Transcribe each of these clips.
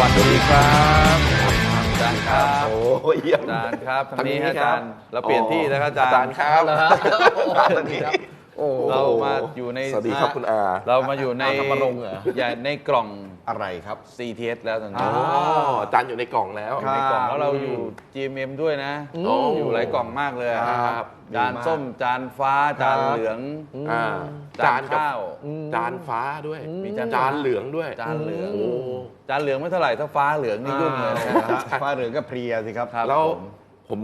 วัสดีครับอาจารย์ครับโอ้ยเยี่ยมอาจารย์ครับทางนี้ทางนี้ฮะอาจารย์ครับเราเปลี่ยนที่แล้วครับอาจารย์ครับแล้วฮะทางนี้โอ้เรามาอยู่ในสวัสดีครับคุณอา เรามาอยู่ในอาธรรมรงค์เหรออย่าในกล่องอะไรครับ CTS แล้วตอนอ๋นี้ออาจารย์อยู่ในกล่องแล้วอยู่ในกล่องแล้วเราอยู่ GMM ด้วยนะอืมอยู่หลายกล่องมากเลยอะครับจานส้มจานฟ้าจานเหลืองอ่า จาจานนกับข้าว จานฟ้าด้วยมีจานจานเหลืองด้วยจานเหลือง โอ้ จานเหลืองไม่เท่าไหร่ถ้าฟ้าเหลืองนี่ยุ่งเลยนะฟ้าเหลืองก็เพลียสิครับ ครับ แล้วผม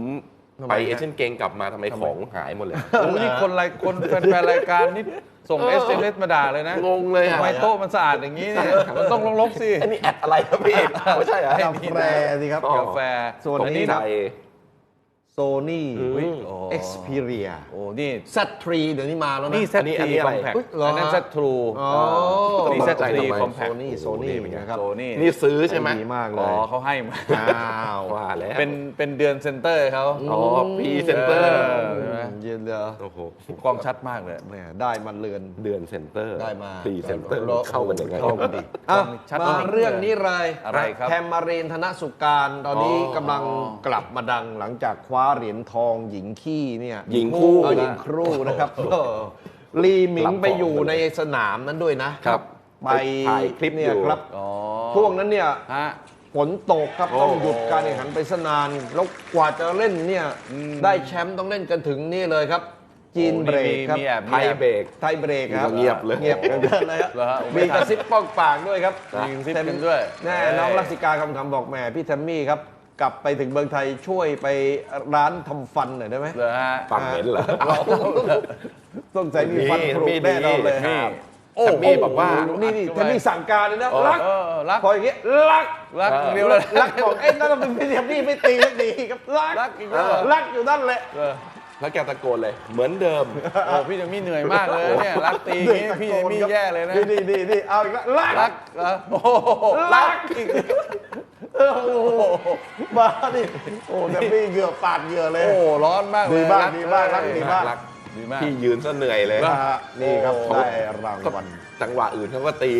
ผมทำไมไปฮะ เอเชียนเกมกลับมาทำไมของหายหมดเลย โอ้โหนี่คนรายคนแฟนๆรายการนี่ส่งเออ SMS มาด่าเลยนะงงเลยอะทำไมโต๊ะมันสะอาดอย่างนี้เนี่ยมันต้องลกๆสิอันนี้แอดอะไรครับพี่ ไม่ใช่เหรอกาแฟสิครับ อ๋อ กาแฟส่วนตรงอันนี้นี้ ไทนะยโซนี่อืมโอ้ Xperia โอ้นี่ Z3 เดี๋ยวนี้มาแล้วนะนี่เซอัตนนี้ทอันรีนี้อะไรคอมแพคอุ๊ยเหรออันนั้นเซตทรูอ๋อนี่ตเซกตใจทรีทำไมคอมแพคโซนี่โซนี่นะครับโซนี่นี่ซื้อใช่ไหมดีมากเลอ๋อยเขาให้มาอ้าวว่าแล้วเป็นเป็นเดือนเซนเตอร์เขาอ๋อพีเซนเตอร์ใช่ไหมเย็นเลยโอ้โหกล้องชัดมากเลยแหมได้มาเรือนเดือนเซนเตอร์ได้มาปีเซนเตอร์เข้ากันยังไงเข้ากันดีอะชัดมาเรื่องนี้เลยอะไรครับแทมมารีนธนสุการตอนนี้อ๋อกำลังกลับมาดังหลังจากคว้าเหรียญทองหญิงขี้เนี่ยหญิงคู่เออหญิงครู่นะครับเออลีหมิงไปอยู่ในสนามนั้นด้วยนะครับไปถ่ายคลิปเนี่อยยู่ ครับ อ๋อช่วงนั้นเนี่ย ฮะ ฝนตกครับ โอ้ต้องหยุดการแข่งขันไปสนาน แล้วกว่าจะเล่นเนี่ยอืมได้แชมป์ต้องเล่นกันถึงนี่เลยครับ จีนโอ้เบรกครับมีแอบไทยเบรกไทยเบรกครับเงียบเลย เงียบกันเลยครับเหรอฮะมีกระซิบป้องปากด้วยครับมีกระซิบกันด้วย แน่น้องรักสิกาคำคำบอกแหมพี่แทมมี่ครับ กลับไปถึงเมืองไทยช่วยไปร้านทำฟันหน่อยได้ไหมเหรอฮะฟังเหม็นเหรอ ต้องใส่มีฟันผุมีแน่นอนเลยมีครับ โอ้มี่บอกว่านี่นี่แทมมี่สั่งการเลยนะเออรักเออรัก พออย่างเงี้ยรักรักเออเดียวเลย รักบอกเอ้ยนั่นเราเป็นพี่แทมมี่ไม่ตีไม่ตีครับรักรักอีกแล้วรักอยู่นั่นแหละเออแล้วแกตะโกนเลย เหมือนเดิม โอ้พี่จะมีเหนื่อยมากเลยนะเนี่ยรักตีอย่างงี้พี่จะมีแย่เลยนะนี่นี่นี่นี่เอาอีกแล้วรักรักเหรอโอ้โหรักอีก โอ้โหมาดิโอ้แทมมี่เหงื่อปาดเหงื่อเลย โอ้โหร้อนมากเลยดีมากรัดีมากรักดีมาก รัก ดีมาก พี่ยืนซะเหนื่อยเลยนะฮะนี่ครับโอ้ ได้รางวัล จังหวะอื่นเขาก็ตี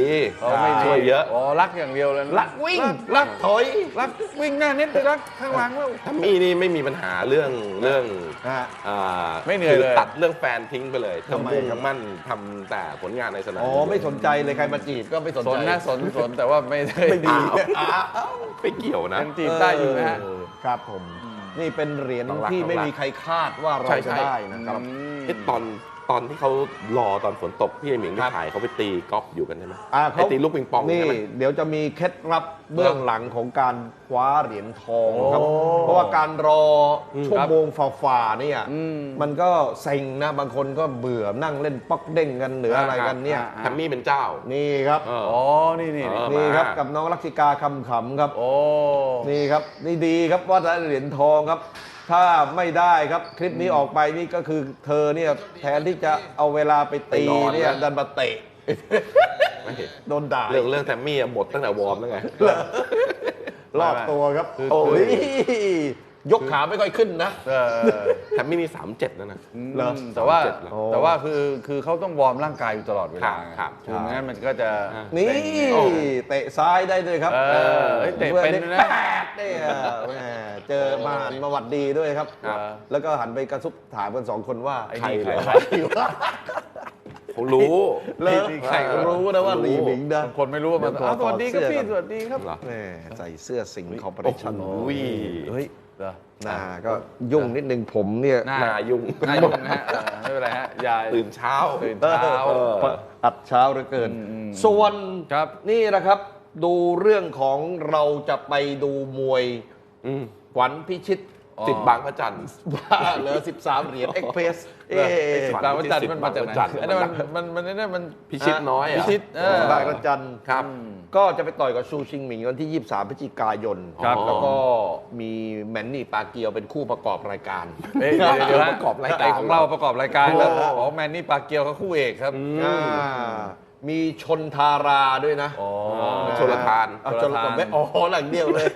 อ๋อไม่ดีช่วยเยอะ อ๋อรักอย่างเดียวเลยนะรักวิ่ง รักถอยรักวิ่งหน้าเน็ตไปรักข้างหลังแล้วถ้ามีนี่ไม่มีปัญหาเรื่องเรื่องนะฮะอ่าไม่เหนื่อยเลย คืตัดเรื่องแฟนทิ้งไปเลยทำไมมุ่งครับมั่นทำแต่ผลงานในสนามอ๋อไม่สนใจเลยใครมาจีบก็ไม่สนสนใจ นะสนสนแต่ว่าไม่ได้ไม่ดี อ้าวอ้าวไม่เกี่ยวนะ ยังจีบได้อยู่นะฮะเครับผม นี่เป็นเหรียญต้องรักที่ไม่ต้องรักมีใครคาดว่าเราใช่จะใช่ ได้นะครับ เอ๊ะตอนตอนที่เขารอตอนฝนตกพี่ไอหมิงคไปรับถ่ายเขาไปตีกอล์ฟอยู่กันใช่ไหมอ่าไอตีลูกปิงปองนี่ใช่ไหม เดี๋ยวจะมีเคล็ดลับเบื้องหลังของการคว้าเหรียญทองครับ โอ้เพราะว่าการรออมชั่วโมงฝ่าๆเนี่ยอืมมันก็เซ็งนะบางคนก็เบื่อนั่งเล่นป๊อกเด้งกันหรืออะไรกันเนี่ย อ่า แทมมี่เป็นเจ้า นี่ครับ เออ อ๋อ นี่นี่นี่เออนี่ครับมากับน้องลักษิกาคำขำครับ โอ้ นี่ครับนี่ดีครับว่าได้เหรียญทองครับ ถ้าไม่ได้ครับคลิปนี้ออกไปนี่ก็คือเธอเนี่ยแทนที่จะเอาเวลาไปตีไปนอนเนี่ยนะ ดันมาเตะไม่เห็นโดนด่าเรื่องเรื่องแทมมี่อะหมดตั้งแต่วอร์มแล้วไง รอบตัวครับ คือโอ้คืยอ ยกขาไม่ค่อยขึ้นนะเออแทมมี่มีสามเจ็ดแล้วนะ เหรอ แต่ว่าสามเจ็ดแล้วแต่ว่าคือคือเขาต้องวอร์มร่างกายอยู่ตลอดเวลาครับคือไม่งั้นมันก็จะนี่โอ้เตะซ้ายได้ด้วยครับเออเฮ้ยเตะเป็นด้วยนะ แปดเนี่ยแหมเจอมาหันมาหวัดดีด้วยครับ ครับ แล้วก็หันไปกระซุบถามกันสองคนว่าไอ้ใครนี่เหรอใครเขารู้ เลยนี่ใครก็รู้นะว่ารู้ลีหมิงนะบางคนไม่รู้ว่ามันเดี๋ยวขออ้าวสวัสดีครับถอดเสื้อพี่ก่อนสวัสดีครับเหรอแหมใส่เสื้อสิงห์คอร์ปอเรชั่นโอ้ยเฮ้ย เหรอหน้าก็ยุ่งนิดนึงผมเนี่ยหน้าหนายุ่งหน้ายุ่งนะฮะเออไม่เป็นไรฮะอย่าตื่นเช้า ตื่นเช้า เออ อัดเช้าเหลือเกินอืมอืม ส่วนครับ นี่นะครับ ดูเรื่องของเราจะไปดูมวยอืม ขวัญพิชิตอ๋อ สิทธิ์บางพระจันทร์ว่าเหลือ13เหรียญเอ็กเพรสเอ๊ขวัญบางวันจันทร์มันมาจากไหนบางวันจันทร์อันนั้นมันมันมันอันนั้นมันพิชิตน้อยเหรพิอะชิตเออบางระจันครับก็จะไปต่อยกับซูชิงหมิงวันที่ 23พฤศจิกายนครับแล้วก็มีแมนนี่ปาเกียวเป็นคู่ประกอบรายการเอ้ยเดี๋ยวเดี๋ยวฮะประกอบรายการไของเราประกอบรายการครับโอ้อ๋อแมนนี่ปากเกียวเขาคู่เอกครับอ่ามีชนทาราด้วยนะอ๋อชลทานอะชนทานไม่อ๋อหลังเดียวเลย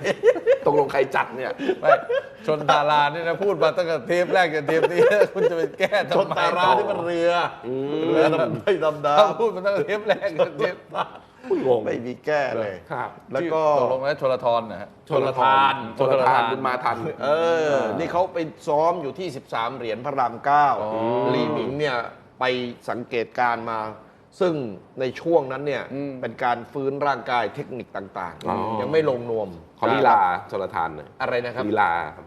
ตกลงใครจัดเนี่ย ไม่ชนตารานี่นะพูดมาตั้งแต่เทปแรกจนเทปนี้ คุณจะไปแก้ทำชนไมตารานี่มันเรืออเรือดำไม่ดำดาถ้าพูดมาตั้งแต่เทปแรกจนเทปงงไม่มีแก้เลยครับแล้วก็ตกลงแล้วชลทรนะฮะชลทานชลทานบุญมาทันเออ นี่เขาไปซ้อมอยู่ที่ 13 เหรียญพระรามเก้าอ๋อลีหมิงเนี่ยไปสังเกตการณ์มา ซึ่งในช่วงนั้นเนี่ยอืมเป็นการฟื้นร่างกายเทคนิคต่างอ๋อ ๆ ยังไม่ลงนวมขอลีลาชลทานหน่อยอะไรนะครับลีลาครับ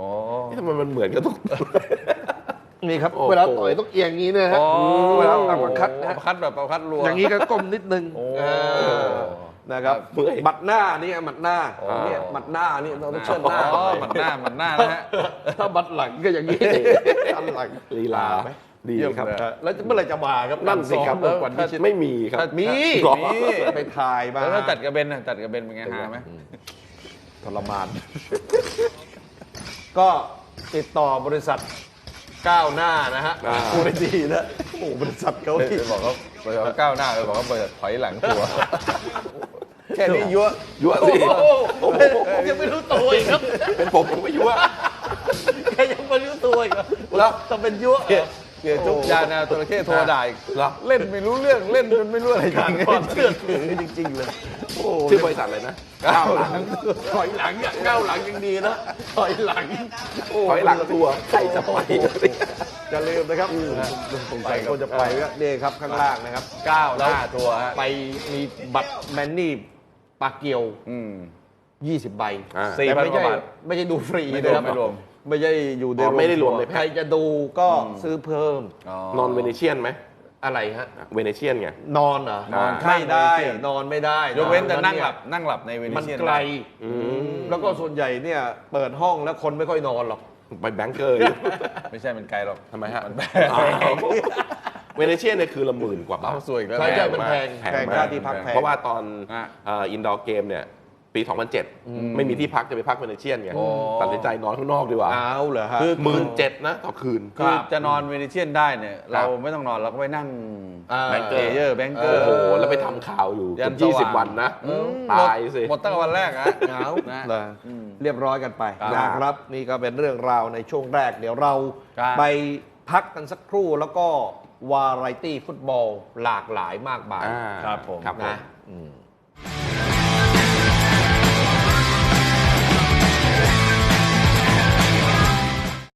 อ๋อนี่ทำไมมันเหมือนกันทุกนี่ครับโอ้โห เวลาต่อยต้องเอียงอย่างนี้นะฮะอ๋อเวลาอัปคัดนะอัปคัดแบบอัปคัดรัว อย่างนี้ก็ก้มนิดนึงโอ้ เออ นะครับเมื่อยหมัดหน้านี่หมัดหน้าอ๋อเนี่ยหมัดหน้านี่เราต้องเชิดหน้าอ๋อหมัดหน้าหมัดหน้านะฮะถ้าหมัดหลังก็อย่างนี้อันหลังลีลาดีเยี่ยมครับเลยเออแล้วเมื่อไหรจะมาครับนั่นสิครับซ้อมกว่านี้ไม่มีครับมีหรอมีไปถ่ายมาแล้วถ้าจัดกระเบนนะจัดกระเบนเป็นไงหาไหมทรมาน ก็ติดต่อบริษัทก้าวหน้านะฮะอ่าพูดได้ดีนะโอ้โหบริษัทเขาไปที่บอกเขาไปบอกเขาก้าวหน้าไปบอกเขาเปิดถอยหลังตัวแค่นี้ยั่วยั่วโอ้สิโหยังไม่รู้ตัวอีกครับ เป็นผมผมไม่ยั่วแค่ยังไม่รู้ตัวอีกครับแล้วต้องเป็นยั่วเกลียดจุกยาแนวจระเข้โทรด่าอีกเหรอเล่นไม่รู้เรื่องเล่นจนไม่รู้อะไรจขาดริงความเชื่อถือจริง ๆ เลยโอ้ชื่อบริษัทอะไรนะก้าวหลังถอยหลังอะก้าวหลังยังดีนะถอยหลังโถอยหลังทัวร์ใครจะไปจะลืมนะครับสงสัยคนจะไปก็นี่ครับข้างล่างนะครับก้าวหแล้น้าวทัวร์ฮะไปมีบัตรแมนนี่ ปากเกียวอืม20ใบอ่าสี่แต่พันไม่กว่าใช่บาทไม่ใช่ดูฟรีไม่นะรวครัมบไม่รวมไม่ใช่อยู่ในอ๋อไม่ได้รวมในแพ็ค ใครจะดูก็ซื้อเพิ่มนอนเวเนเชียนไหมอะไรฮะ เวเนเชียนไง นอนเหรอนอนไม่ได้ข้างเวนิเชียน นอนไม่ได้ยกเว้นแต่อนั่งเยหลับนั่งหลับในเวนิมันเชียนไกลอืมแล้วก็ส่วนใหญ่เนี่ย เปิดห้องแล้วคนไม่ค่อยนอนหรอก ไปแบงเกอร์อยู่ ไม่ใช่มันไกลหรอกทำไมฮะมันแพอ้าว เวเนเชียนเนี่ยคือละหมื่นกว่าบาทเอาสวยอีกแล้ว ใช่ใช่แพงมันมากแพงแพงแพงมากค่าที่พักแพง เพราะว่าตอนอะอินดอร์เกมเนี่ยปี 2007 ไม่มีที่พักจะไปพักเวเนเชียนไงโอ้ตัดสินใจนอนข้างนอกดีกว่าเอาเหรอฮะคือหมื่นเจ็ดนะต่อคืน คือจะนอนเวเนเชียนได้เนี่ย เราไม่ต้องนอนเราก็ไปนั่งอ่าแบงเกอร์แบงเกอโอ้ร์ โห แล้วไปทำข่าวอยู่ยัเกือนบยี่สสิบว่างวันนะ อืม ตายสิ หมดตั้งแต่วันแรกอะเหงานะเลยอืม เรียบร้อยกันไปครับนะครับ นี่ก็เป็นเรื่องราวในช่วงแรก เดี๋ยวเราครับ ไปพักกันสักครู่แล้วก็ วาไรตี้ฟุตบอลหลากหลายมากมายอ่าครับผม ครับผม นะอืม